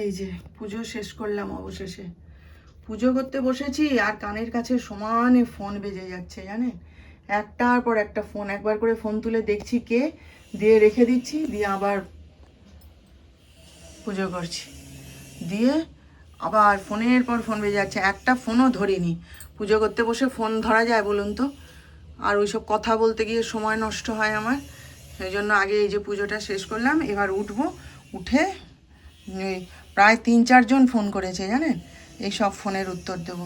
এই যে, পুজো শেষ করলাম অবশেষে। পুজো করতে বসেছি আর কানের কাছে সমানে ফোন বেজে যাচ্ছে, জানেন? একটার পর একটা ফোন একবার করে ফোন তুলে দেখছি কে, দিয়ে রেখে দিচ্ছি, দিয়ে আবার পুজো করছি। দিয়ে আবার ফোনের পর ফোন বেজে যাচ্ছে, একটা ফোনও ধরিনি। পুজো করতে বসে ফোন ধরা যায় বলুন তো? আর ওইসব কথা বলতে গিয়ে সময় নষ্ট হয় আমার। সেই জন্য আগে এই যে পুজোটা শেষ করলাম, এবার উঠবো, উঠে প্রায় তিন, চারজন ফোন করেছে, জানেন? এই সব ফোনের উত্তর দেব।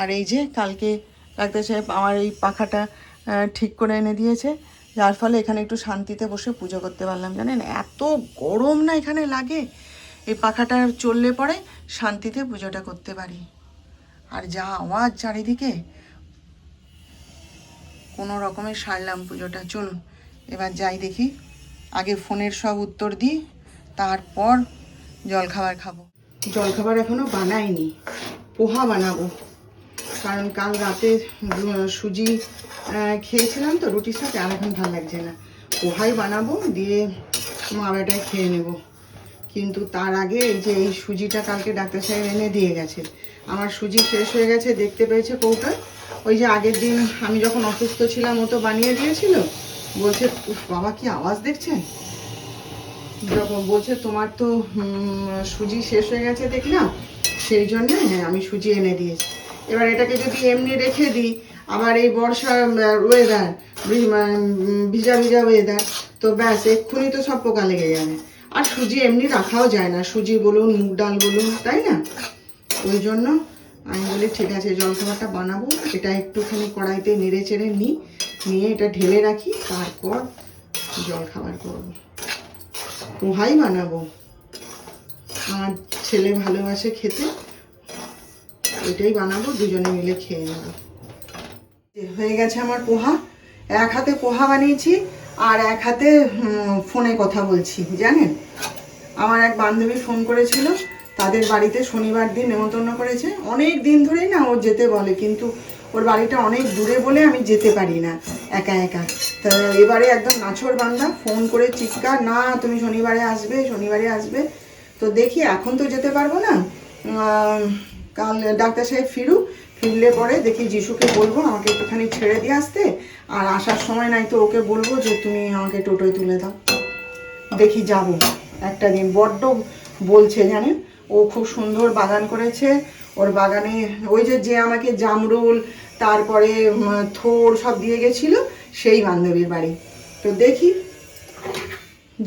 আর এই যে কালকে ডাক্তার সাহেব আমার এই পাখাটা ঠিক করে এনে দিয়েছে, যার ফলে এখানে একটু শান্তিতে বসে পুজো করতে পারলাম, জানেন? এত গরম না এখানে লাগে। এই পাখাটা চললে পরে শান্তিতে পুজোটা করতে পারি। আর যা আওয়াজ চারিদিকে, কোনো রকমে সারলাম পুজোটা। চলুন, এবার যাই দেখি। আগে ফোনের সব উত্তর দিই, তারপর জলখাবার খাব। জলখাবার এখনও বানাইনি, পোহা বানাবো। কারণ কাল রাতে সুজি খেয়েছিলাম তো, রুটির সাথে, আর এখন ভালো লাগছে না। পোহাই বানাবো, দিয়ে মা বেটায় খেয়ে নেব। কিন্তু তার আগে এই যে এই সুজিটা কালকে ডাক্তার সাহেব এনে দিয়ে গেছে। আমার সুজি শেষ হয়ে গেছে, দেখতে পেয়েছে কৌটা। ওই যে আগের দিন আমি যখন অসুস্থ ছিলাম, ও তো বানিয়ে দিয়েছিল। বলছে বাবা, কি আওয়াজ দেখছেন? বলছে তোমার তো সুজি শেষ হয়ে গেছে দেখলাম সেই জন্য আমি সুজি এনে দিয়েছি। এবার এটাকে যদি এমনি রেখে দিই, আবার এই বর্ষা ওয়েদার ভিজা ভিজা ওয়েদার তো ব্যাস, এক্ষুনি তো সব পোকা লেগে যাবে। আর সুজি এমনি রাখাও যায় না। সুজি বলুন, মুগ ডাল বলুন, তাই না? ওই জন্য আমি বলি, ঠিক আছে, জলখাবারটা বানাবো, এটা একটুখানি কড়াইতে নেড়ে চেড়ে নিই, নিয়ে এটা ঢেলে রাখি, তারপর জলখাবার করব। পোহাই বানাবো। আমার ছেলে ভালোবাসে খেতে, এটাই বানাবো, দুজনে মিলে খেয়ে নেব। হয়ে গেছে আমার পোহা। এক হাতে পোহা বানিয়েছি, আর এক হাতে ফোনে কথা বলছি, জানেন? আমার এক বান্ধবী ফোন করেছিল, তাদের বাড়িতে শনিবার দিন নেমন্তন্ন করেছে। অনেক দিন ধরেই না ও যেতে বলে, কিন্তু ওর বাড়িটা অনেক দূরে বলে আমি যেতে পারি না। একা একা। তা এবারে একদম নাছর বান্দা ফোন করে চিৎকার, না, তুমি শনিবারে আসবে শনিবারে আসবে। তো দেখি এখন তো যেতে পারব না। কাল ডাক্তার সাহেব ফিরু ফিরলে পরে দেখি যিশুকে বলব, আমাকে একটুখানি ছেড়ে দিয়ে আসতে। আর আসার সময় নাই তো ওকে বলব যে, তুমি আমাকে টোটোয় তুলে দাও। দেখি যাব। একটা দিন বড্ড বলছে জানেন ও খুব সুন্দর বাগান করেছে। ওর বাগানে ওই যে যে আমাকে জামরুল, তারপরে থোড় সব দিয়ে গেছিল, সেই বান্ধবীর বাড়ি। তো দেখি,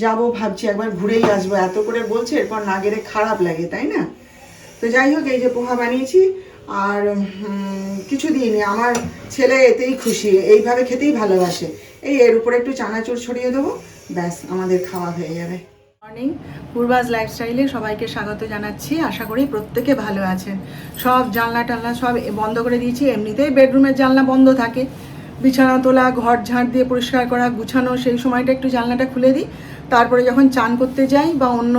যাব ভাবছি, একবার ঘুরেই আসব। এত করে বলছে, এরপর না গেলে খারাপ লাগে, তাই না? তো যাই হোক, এই যে পোহা বানিয়েছি, আর কিছু দিইনি আমার ছেলে এতেই খুশি, এইভাবে খেতেই ভালোবাসে। এই এর উপরে একটু চানাচুর ছড়িয়ে দেবো, ব্যাস, আমাদের খাওয়া হয়ে যাবে। মর্নিং পূর্বাজ লাইফস্টাইলে সবাইকে স্বাগত জানাচ্ছি। আশা করি প্রত্যেকে ভালো আছেন। সব জানলা টানলা সব বন্ধ করে দিয়েছি, এমনিতেই বেডরুমের জানলা বন্ধ থাকে। বিছানা তোলা, ঘর ঝাঁট দিয়ে পরিষ্কার করা, গুছানো, সেই সময়টা একটু জানলাটা খুলে দিই। তারপরে যখন চান করতে যাই বা অন্য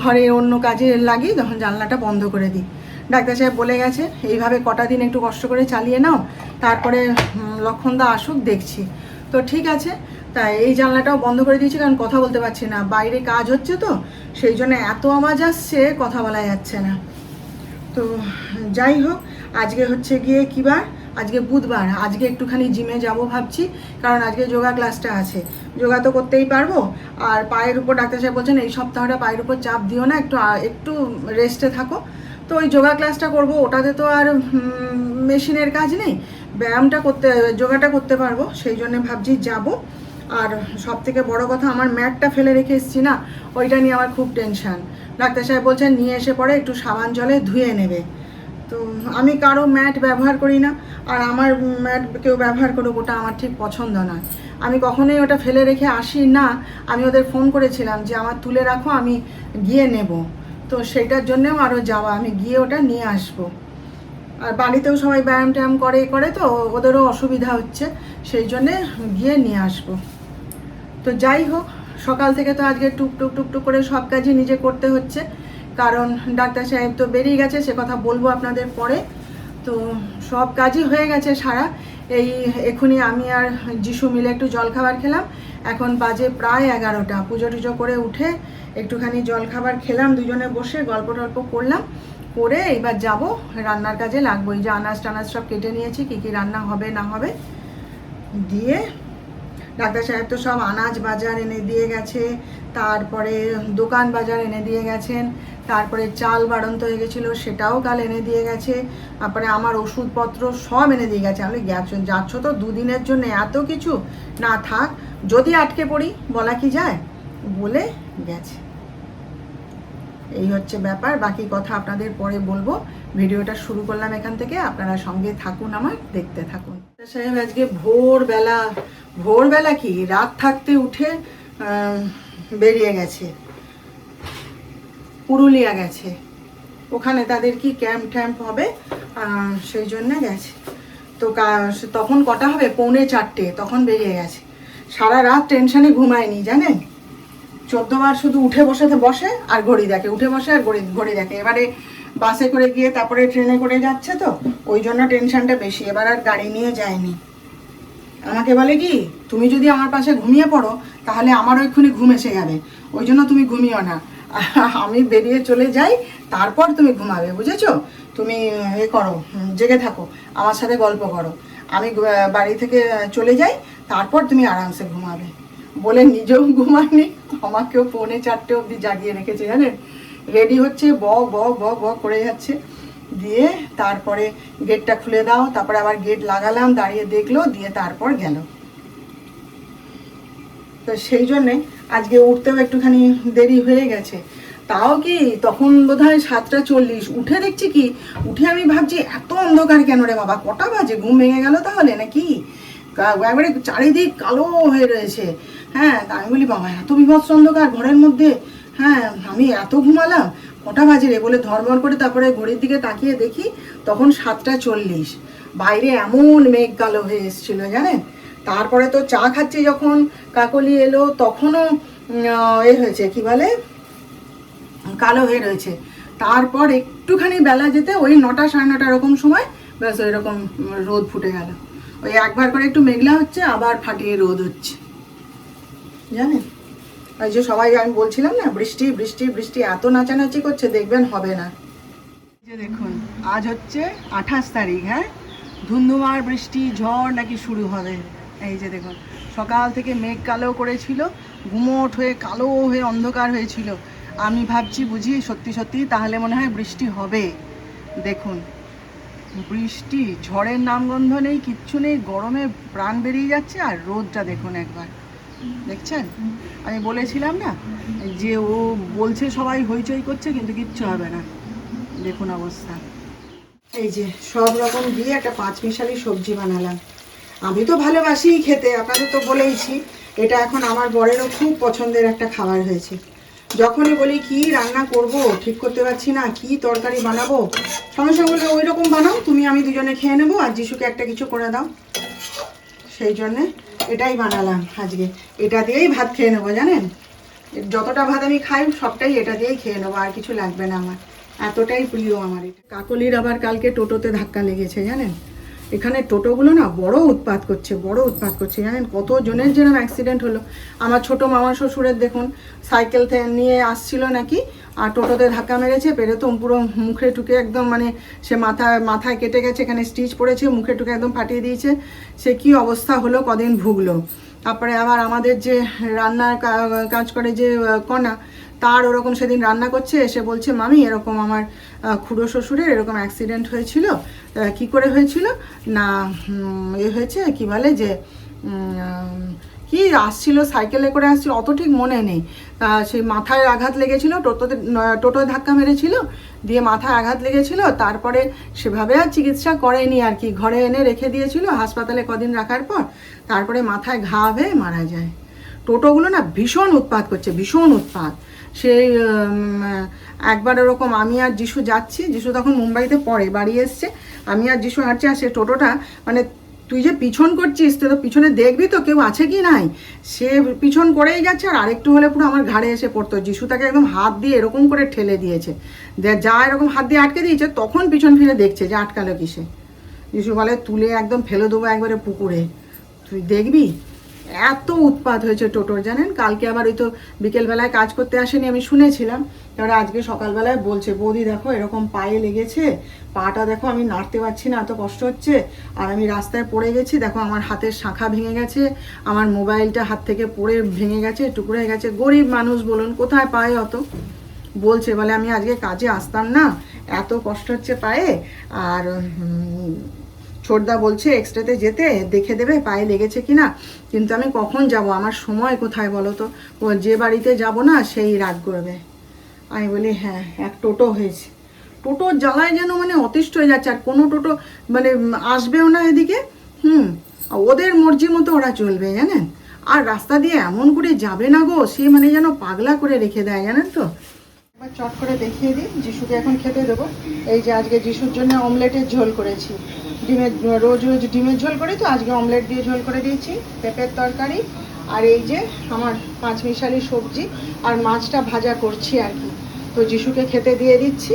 ঘরে অন্য কাজে লাগি, তখন জানলাটা বন্ধ করে দিই। ডাক্তার সাহেব বলে গেছে, এইভাবে কটা দিন একটু কষ্ট করে চালিয়ে নাও, তারপরে লক্ষণদা আসুক, দেখছি। তো ঠিক আছে তাই এই জানলাটাও বন্ধ করে দিয়েছি, কারণ কথা বলতে পারছি না। বাইরে কাজ হচ্ছে তো, সেই জন্য এত আওয়াজ আসছে, কথা বলা যাচ্ছে না। তো যাই হোক, আজকে হচ্ছে গিয়ে কী বার? আজকে বুধবার। আজকে একটুখানি জিমে যাব ভাবছি, কারণ আজকে যোগা ক্লাসটা আছে। যোগা তো করতেই পারব, আর পায়ের উপর ডাক্তার সাহেব বলছেন, এই সপ্তাহটা পায়ের উপর চাপ দিও না, একটু একটু রেস্টে থাকো। তো ওই যোগা ক্লাসটা করব, ওটাতে তো আর মেশিনের কাজ নেই। ব্যায়ামটা করতে, যোগাটা করতে পারব, সেই জন্য ভাবছি যাব। আর সব থেকে বড় কথা, আমার ম্যাটটা ফেলে রেখে এসেছি না, ওইটা নিয়ে আমার খুব টেনশান ডাক্তার সাহেব বলছেন, নিয়ে এসে পরে একটু সাবান জলে ধুয়ে নেবে। তো আমি কারও ম্যাট ব্যবহার করি না, আর আমার ম্যাট কেউ ব্যবহার করুক, ওটা আমার ঠিক পছন্দ নয় আমি কখনোই ওটা ফেলে রেখে আসি না, আমি ওদের ফোন করেছিলাম যে, আমার তুলে রাখো, আমি গিয়ে নেব। তো সেটার জন্যেও আরও যাওয়া, আমি গিয়ে ওটা নিয়ে আসব। আর বাড়িতেও সবাই ব্যায়াম ট্যায়াম করে করে তো, ওদেরও অসুবিধা হচ্ছে, সেই জন্যে গিয়ে নিয়ে আসব। তো যাই হোক, সকাল থেকে তো আজকে টুক টুক টুক টুক করে সব কাজই নিজে করতে হচ্ছে। কারণ ডাক্তার সাহেব তো বেরিয়ে গেছে, সে কথা বলব আপনাদের পরে। তো সব কাজই হয়ে গেছে সারা। এই এখনই আমি আর যিশু মিলে একটু জলখাবার খেলাম। এখন বাজে প্রায় এগারোটা। পুজো টুজো করে উঠে একটুখানি জল খাবার খেলাম, দুজনে বসে গল্প টল্প করলাম। করে এবার যাব, রান্নার কাজে লাগবো। এই যে আনাজ টানাজ সব কেটে নিয়েছি, কী কী রান্না হবে না হবে। দিয়ে ডাক্তার সাহেব তো সব আনাজ বাজার এনে দিয়ে গেছে, তারপরে দোকান বাজার এনে দিয়ে গেছেন, তারপরে চাল বাড়ন্ত হয়ে গেছিল, সেটাও কাল এনে দিয়ে গেছে, তারপরে আমার ওষুধপত্র সব এনে দিয়ে গেছে। আমি গেছো, যাচ্ছ তো দুদিনের জন্য, এত কিছু? না থাক, যদি আটকে পড়ি, বলা কি যায়? বলে গেছে। এই হচ্ছে ব্যাপার, বাকি কথা আপনাদের পরে বলব। ভিডিওটা শুরু করলাম এখান থেকে, আপনারা সঙ্গে থাকুন আমার, দেখতে থাকুন। সাহেব, আজকে ভোরবেলা ভোরবেলা কি রাত থাকতে উঠে বেরিয়ে গেছে। পুরুলিয়া গেছে। ওখানে তাদের কি ক্যাম্প ট্যাম্প হবে? সেই জন্য গেছে। তো তখন কটা হবে? পৌনে চারটে, তখন বেরিয়ে গেছে। সারা রাত টেনশনে ঘুমায়নি, জানেন? চোদ্দবার শুধু উঠে বসে বসে আর ঘড়ি দেখে। উঠে বসে আর ঘড়ি ঘড়ি দেখে। এবারে বাসে করে গিয়ে তারপরে ট্রেনে করে যাচ্ছে তো। ওই জন্য টেনশনটা বেশি। এবার আর গাড়ি নিয়ে যায়নি। আমাকে বলে কি, তুমি যদি আমার পাশে ঘুমিয়ে পড়ো, তাহলে আমার ওইক্ষুনি ঘুম এসে যাবে। ওই জন্য তুমি ঘুমিও না। আমি বেরিয়ে চলে যাই, তারপর তুমি ঘুমাবে, বুঝেছ? তুমি এ করো জেগে থাকো, আমার সাথে গল্প করো। আমি বাড়ি থেকে চলে যাই, তারপর তুমি আরামসে ঘুমাবে। বলে নিজেও ঘুমায়নি, আমাকেও পৌনে চারটে অবধি জাগিয়ে রেখেছে, জানেন? রেডি হচ্ছে ব ব ব ব করে যাচ্ছে। দিয়ে তারপরে গেটটা খুলে দাও, তারপরে আবার গেট লাগালাম, দাঁড়িয়ে দেখল, দিয়ে তারপর গেল। তো সেই জন্যে আজকে উঠতেও একটুখানি দেরি হয়ে গেছে। তাও কি তখন বোধ হয় সাতটা চল্লিশ? উঠে দেখছি কি? উঠে আমি ভাবছি, এত অন্ধকার কেন রে বাবা? কটা বাজে? ঘুম ভেঙে গেল তাহলে নাকি? একবারে চারিদিক কালো হয়ে রয়েছে। হ্যাঁ আমি বলি, বাবা, এত বিভৎস অন্ধকার ঘরের মধ্যে। হ্যাঁ আমি এত ঘুমালাম। কটা বাজে রে বলে ধর্মর করে তারপরে ঘড়ির দিকে তাকিয়ে দেখি তখন সাতটা চল্লিশ। বাইরে এমন মেঘ কালো হয়ে এসেছিল, জানেন? তারপরে তো চা খাচ্ছি যখন কাকলি এলো, তখনও এ হয়েছে, কি বলে? কালো হয়ে রয়েছে। তারপর একটুখানি বেলা যেতে ওই নটা সাড়ে নটা এরকম সময় ব্যাস ওই রকম রোদ ফুটে গেল। ওই একবার করে একটু মেঘলা হচ্ছে, আবার ফাটিয়ে রোদ হচ্ছে। জানেন? যে সবাই আমি বলছিলাম না, বৃষ্টি বৃষ্টি বৃষ্টি, এত নাচানাচি করছে, দেখবেন হবে না। যে দেখুন, আজ হচ্ছে আঠাশ তারিখ হ্যাঁ? ধুন্ধুমার বৃষ্টি, ঝড় নাকি শুরু হবে। এই যে দেখুন, সকাল থেকে মেঘ কালো করেছিল গুমোট হয়ে কালো হয়ে অন্ধকার হয়েছিল। আমি ভাবছি, বুঝি সত্যি সত্যি তাহলে মনে হয় বৃষ্টি হবে। দেখুন, বৃষ্টি, ঝড়ের নামগন্ধ নেই, কিচ্ছু নেই, গরমে প্রাণ বেরিয়ে যাচ্ছে, আর রোদটা দেখুন একবার। দেখছেন? আমি বলেছিলাম না যে ও বলছে সবাই হইচই করছে, কিন্তু কিচ্ছু হবে না। দেখুন অবস্থা। এই যে সব রকম দিয়ে একটা পাঁচ মিশালি সবজি বানালাম। আমি তো ভালোবাসি খেতে, আপনাদের তো বলেইছি, এটা এখন আমার বরেরও খুব পছন্দের একটা খাবার হয়েছে। যখনই বলি, কি রান্না করব? ঠিক করতে পারছি না, কি তরকারি বানাবো? সঙ্গে সঙ্গে বলে ওই রকম বানাও, তুমি আমি দুজনে খেয়ে নেব, আর যিশুকে একটা কিছু করে দাও। সেই জন্যে এটাই বানালাম আজকে। এটা দিয়েই ভাত খেয়ে নেব, জানেন? যতটা ভাত আমি খাই, সবটাই এটা দিয়েই খেয়ে নেব, আর কিছু লাগবে না আমার। এতটাই প্রিয় আমার এটা। কাকলির আবার কালকে টোটোতে ধাক্কা লেগেছে, জানেন? এখানে টোটোগুলো না বড় উৎপাত করছে, বড় উৎপাত করছে। জানেন কত জনের যেরকম অ্যাক্সিডেন্ট হলো। আমার ছোট মামা শ্বশুরের দেখুন, সাইকেল নিয়ে আসছিল নাকি, আর টোটোতে ধাক্কা মেরেছে পেরেতম পুরো মুখে টুকে একদম মানে সে মাথায় মাথায় কেটে গেছে, এখানে স্টিচ পড়েছে, মুখে টুকে একদম ফাটিয়ে দিয়েছে। সে কি অবস্থা হলো, কদিন ভুগলো। তারপরে আবার আমাদের যে রান্নার কাজ করে যে কণা তার ওরকম সেদিন রান্না করছে, এসে বলছে, মামি, এরকম আমার খুড়ো শ্বশুরের এরকম অ্যাক্সিডেন্ট হয়েছিল। কি করে হয়েছিল? না এ হয়েছে কি বলে যে কি আসছিল, সাইকেলে করে আসছিল, অত ঠিক মনে নেই। সেই মাথায় আঘাত লেগেছিল, টোটোতে টোটোয় ধাক্কা মেরেছিল, দিয়ে মাথায় আঘাত লেগেছিল, তারপরে সেভাবে আর চিকিৎসা করেনি আর কি, ঘরে এনে রেখে দিয়েছিল হাসপাতালে কদিন রাখার পর, তারপরে মাথায় ঘা হয়ে মারা যায়। টোটোগুলো না ভীষণ উৎপাত করছে, ভীষণ উৎপাত। সেই একবার ওরকম আমি আর যিশু যাচ্ছি, যিশু তখন মুম্বাইতে পড়ে, বাড়ি এসছে, আমি আর যিশু হাঁটছি আর সে টোটোটা মানে তুই যে পিছন করছিস তো পিছনে দেখবি তো কেউ আছে কি নাই? সে পিছন করেই যাচ্ছে আর আরেকটু হলে পুরো আমার ঘাড়ে এসে পড়তো। যিশু তাকে একদম হাত দিয়ে এরকম করে ঠেলে দিয়েছে। যা এরকম হাত দিয়ে আটকে দিয়েছে, তখন পিছন ফিরে দেখছে যে আটকালো কিসে। যিশু বলে, তুলে একদম ফেলে দেবো একবারে পুকুরে। তুই দেখবি? এত উৎপাত হয়েছে টোটোর, জানেন? কালকে আবার ওই তো বিকেলবেলায় কাজ করতে আসেনি, আমি শুনেছিলাম। তারপরে আজকে সকালবেলায় বলছে, বৌদি দেখো, এরকম পায়ে লেগেছে, পাটা দেখো, আমি নাড়তে পারছি না, এত কষ্ট হচ্ছে, আর আমি রাস্তায় পড়ে গেছি, দেখো আমার হাতের শাখা ভেঙে গেছে, আমার মোবাইলটা হাত থেকে পড়ে ভেঙে গেছে, টুকরে গেছে, গরিব মানুষ বলুন, কোথায় পায় অত? বলছে, বলে আমি আজকে কাজে আসতাম না, এত কষ্ট হচ্ছে পায়ে, আর ছোটদা বলছে এক্সট্রাতে যেতে দেখে দেবে পায়ে লেগেছে কিনা। কিন্তু আমি কখন যাব? আমার সময় কোথায় বলো তো? ও যে বাড়িতে যাব না, সেই রাগ করবে। আমি বলি হ্যাঁ এক টোটো হয়েছে। টোটোর জ্বালায় যেন মানে অতিষ্ঠ হয়ে যাচ্ছে, আর কোনো টোটো মানে আসবেও না এদিকে। হুম, ওদের মর্জি মতো ওরা চলবে, জানেন? আর রাস্তা দিয়ে এমন করে যাবে না গো, সে মানে যেন পাগলা করে রেখে দেয়, জানেন তো? একবার চট করে দেখিয়ে দিই, যিশুকে এখন খেতে দেবো। এই যে আজকে যিশুর জন্য অমলেটের ঝোল করেছি। ডিমের, রোজ রোজ ডিমের ঝোল করি তো, আজকে অমলেট দিয়ে ঝোল করে দিয়েছি, পেঁপের তরকারি আর এই যে আমার পাঁচ মিশালি সবজি আর মাছটা ভাজা করছি আর কি। তো যিশুকে খেতে দিয়ে দিচ্ছি,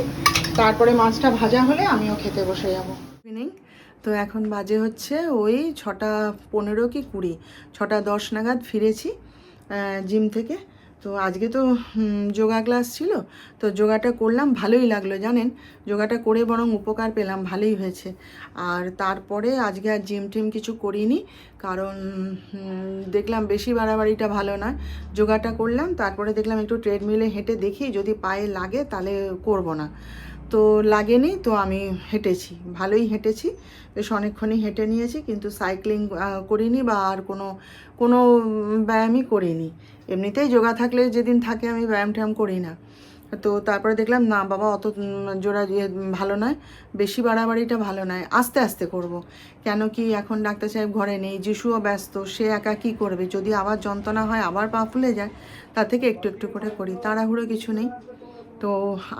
তারপরে মাছটা ভাজা হলে আমিও খেতে বসে যাব। ইভিনিং তো এখন বাজে হচ্ছে ওই ছটা পনেরো কি কুড়ি, ছটা দশ নাগাদ ফিরেছি জিম থেকে। তো আজকে তো যোগা ক্লাস ছিল, তো যোগাটা করলাম, ভালোই লাগল জানেন। যোগাটা করে বরং উপকার পেলাম, ভালোই হয়েছে। আর তারপরে আজকে আর জিম টিম কিছু করিনি, কারণ দেখলাম বেশি বাড়াবাড়িটা ভালো নয়। যোগাটা করলাম, তারপরে দেখলাম একটু ট্রেডমিলে হেঁটে দেখি, যদি পায়ে লাগে তাহলে করব না। তো লাগেনি, তো আমি হেঁটেছি, ভালোই হেঁটেছি, বেশ অনেকক্ষণই হেঁটে নিয়েছি, কিন্তু সাইক্লিং করিনি বা আর কোনো কোনো ব্যায়ামই করিনি। এমনিতেই যোগা থাকলে যেদিন থাকে আমি ব্যায়াম ট্যায়াম করি না। তো তারপরে দেখলাম, না বাবা অত জোড়া ভালো নয়, বেশি বাড়াবাড়িটা ভালো নয়, আস্তে আস্তে করব। কেন কি এখন ডাক্তার সাহেব ঘরে নেই, যিশুও ব্যস্ত, সে একা কী করবে? যদি আবার যন্ত্রণা হয়, আবার পা ফুলে যায়, তার থেকে একটু একটু করে করি, তাড়াহুড়ো কিছু নেই। তো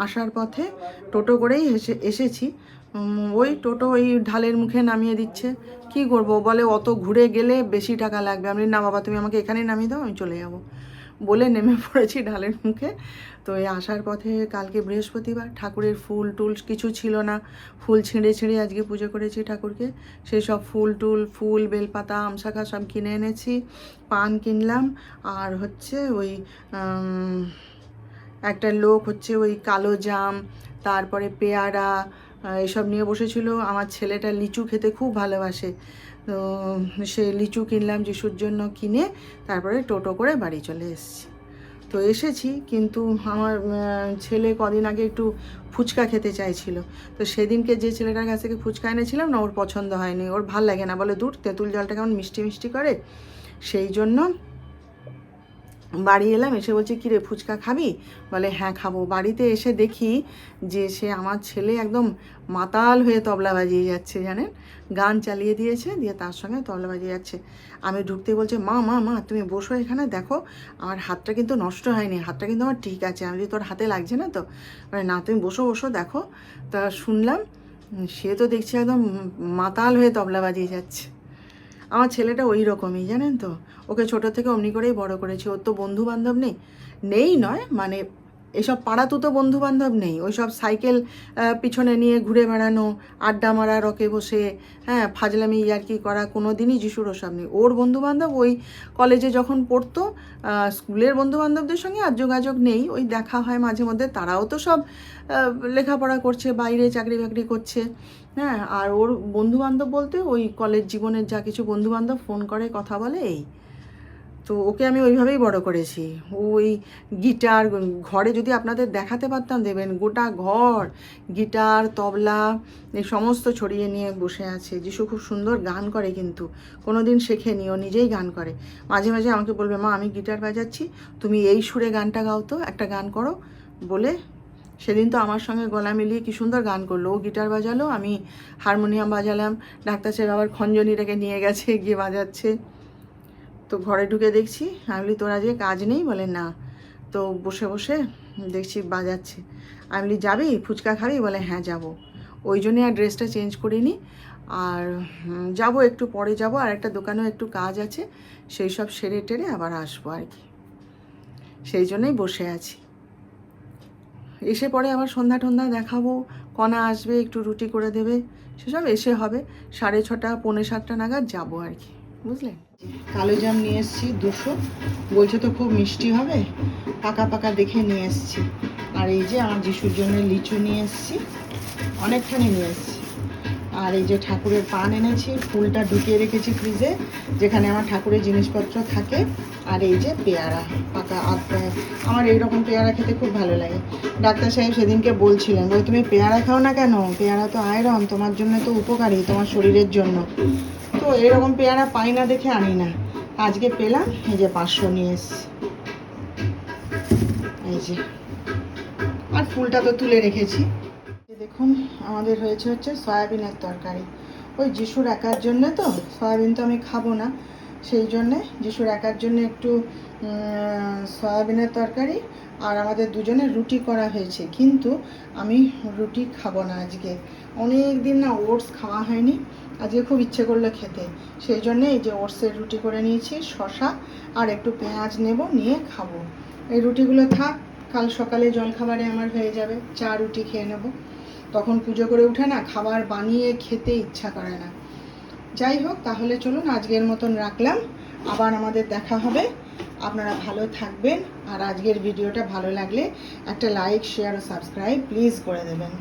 আসার পথে টোটো করেই এসে এসেছি। ওই টোটো ওই ঢালের মুখে নামিয়ে দিচ্ছে। কি করব? বলে, অত ঘুরে গেলে বেশি টাকা লাগবে। আমি না বাবা, তুমি আমাকে এখানেই নামিয়ে দাও, আমি চলে যাব। বলে নেমে পড়েছি ঢালের মুখে। তো এই আসার পথে কালকে বৃহস্পতিবার ঠাকুরের ফুল টুল কিছু ছিল না। ফুল ছিঁড়ে ছিঁড়ে আজকে পুজো করেছি ঠাকুরকে। সেই সব ফুল টুল, ফুল, বেলপাতা, আমশাখা সব কিনে এনেছি, পান কিনলাম। আর হচ্ছে ওই একটা লোক হচ্ছে ওই কালো জাম, তারপরে পেয়ারা এসব নিয়ে বসেছিল। আমার ছেলেটা লিচু খেতে খুব ভালোবাসে। তো সে লিচু কিনলাম যিশুর জন্য কিনে তারপরে টোটো করে বাড়ি চলে এসেছি। তো এসেছি, কিন্তু আমার ছেলে কদিন আগে একটু ফুচকা খেতে চাইছিল। তো সেদিনকে যে ছেলেটার কাছ থেকে ফুচকা এনেছিলাম না, ওর পছন্দ হয়নি। ওর ভালো লাগে না। বলে, দূর, তেঁতুল জলটা কেমন মিষ্টি মিষ্টি করে? সেই জন্য বাড়ি এলাম, এসে বলছে বলছি কিরে, ফুচকা খাবি? বলে হ্যাঁ খাব। বাড়িতে এসে দেখি যে সে আমার ছেলে একদম মাতাল হয়ে তবলা বাজিয়ে যাচ্ছে, জানেন? গান চালিয়ে দিয়েছে, দিয়ে তার সঙ্গে তবলা বাজিয়ে যাচ্ছে। আমি ঢুকতে বলছে, মা মা মা, তুমি বসো এখানে, দেখো, আমার হাতটা কিন্তু নষ্ট হয়নি, হাতটা কিন্তু আমার ঠিক আছে, আমি যদি তোর হাতে লাগছে না তো? বলে, না, তুমি বসো বসো, দেখো। তা শুনলাম, সে তো দেখছি একদম মাতাল হয়ে তবলা বাজিয়ে যাচ্ছে। আমার ছেলেটা ওই রকমই, জানেন তো? ওকে ছোট থেকে অমনি করেই বড় করেছি। ওর তো বন্ধু বান্ধব নেই। নেই নয় মানে এসব পাড়াতো তো বন্ধু বান্ধব নেই। ওই সব সাইকেল পিছনে নিয়ে ঘুরে বেড়ানো, আড্ডা মারা, রকে বসে হ্যাঁ ফাজলামি, ইয়ার্কি করা কোনো দিনই যিশুর ওসব নেই। ওর বন্ধু বান্ধব ওই কলেজে যখন পড়তো স্কুলের বন্ধু বান্ধবদের সঙ্গে আর যোগাযোগ নেই। ওই দেখা হয় মাঝে মধ্যে। তারাও তো সব লেখাপড়া করছে, বাইরে চাকরি বাকরি করছে হ্যাঁ। আর ওর বন্ধু বান্ধব বলতে ওই কলেজ জীবনের যা কিছু বন্ধু বান্ধব ফোন করে, কথা বলে, এই। তো ওকে আমি ওইভাবেই বড় করেছি। ওই গিটার, ঘরে যদি আপনাদের দেখাতে পারতাম, দেবেন গোটা ঘর, গিটার, তবলা, এই সমস্ত ছড়িয়ে নিয়ে বসে আছে। যিশু খুব সুন্দর গান করে কিন্তু কোনো দিন শেখেনি, ও নিজেই গান করে। মাঝে মাঝে আমাকে বলবে, মা, আমি গিটার বাজাচ্ছি, তুমি এই সুরে গানটা গাও তো, একটা গান করো। বলে সেদিন তো আমার সঙ্গে গলা মিলিয়ে কি সুন্দর গান করল। ও গিটার বাজালো, আমি হারমোনিয়াম বাজালাম, ডাক্তার সাহেব আবার খঞ্জনিটাকে নিয়ে গেছে, গিয়ে বাজাচ্ছে। তো ঘরে ঢুকে দেখছি। আমি বলি, তোর আজকে কাজ নেই? বলে, না। তো বসে বসে দেখছি বাজাচ্ছে। আমি বলি, যাবি? ফুচকা খাবি? বলে হ্যাঁ যাব। ওই জন্যই আর ড্রেসটা চেঞ্জ করিনি। আর যাব একটু পরে যাব। আর একটা দোকানেও একটু কাজ আছে। সেই সব সেরে টেরে আবার আসব আর কি। সেই জন্যই বসে আছি। এসে পরে আবার সন্ধ্যা টন্ধা দেখাবো। কণা আসবে, একটু রুটি করে দেবে। সেসব এসে হবে। সাড়ে ছটা, পৌনে সাতটা নাগাদ যাব আর কি। বুঝলেন কালো জাম নিয়ে এসেছি, দুশো। বলছে তো খুব মিষ্টি হবে। পাকা পাকা দেখে নিয়ে এসেছি। আর এই যে আমার যিশুর জন্য লিচু নিয়ে এসেছি, অনেকখানি নিয়ে এসেছি। আর এই যে ঠাকুরের পান এনেছি, ফুলটা ঢুকিয়ে রেখেছি ফ্রিজে যেখানে আমার ঠাকুরের জিনিসপত্র থাকে। আর এই যে পেয়ারা, পাকা আমার এইরকম পেয়ারা খেতে খুব ভালো লাগে। ডাক্তার সাহেব সেদিনকে বলছিলেন, বলে, তুমি পেয়ারা খাও না কেন? পেয়ারা তো আয়রন, তোমার জন্য তো উপকারী, তোমার শরীরের জন্য। তো এরকম পেয়ারা পাই না দেখে আনি না। আজকে পেলাম, এই যে পাঁচশো নিয়ে এসছি। এই যে। আর ফুলটা তো তুলে রেখেছি। দেখুন, আমাদের হয়েছে হচ্ছে সয়াবিনের তরকারি। ওই যিশুর একার জন্য তো, সয়াবিন তো আমি খাব না। সেই জন্যে যিশুর একার জন্য একটু সয়াবিনের তরকারি আর আমাদের দুজনের রুটি করা হয়েছে। কিন্তু আমি রুটি খাব না আজকে। অনেক দিন না ওটস খাওয়া হয়নি। আজকে খুব ইচ্ছে করল খেতে। সেই জন্যে এই যে ওটসের রুটি করে নিয়েছি শশা আর একটু পেঁয়াজ নেব, নিয়ে খাব। এই রুটিগুলো থাক, কাল সকালে জলখাবারে আমার হয়ে যাবে। চা, রুটি খেয়ে নেব। তখন পুজো করে উঠে না খাবার বানিয়ে খেতে ইচ্ছা করে না। যাই হোক, তাহলে চলুন আজকের মতন রাখলাম। আবার আমাদের দেখা হবে। আপনারা ভালো থাকবেন। আর আজকের ভিডিওটা ভালো লাগলে একটা লাইক শেয়ার ও সাবস্ক্রাইব প্লিজ করে দেবেন।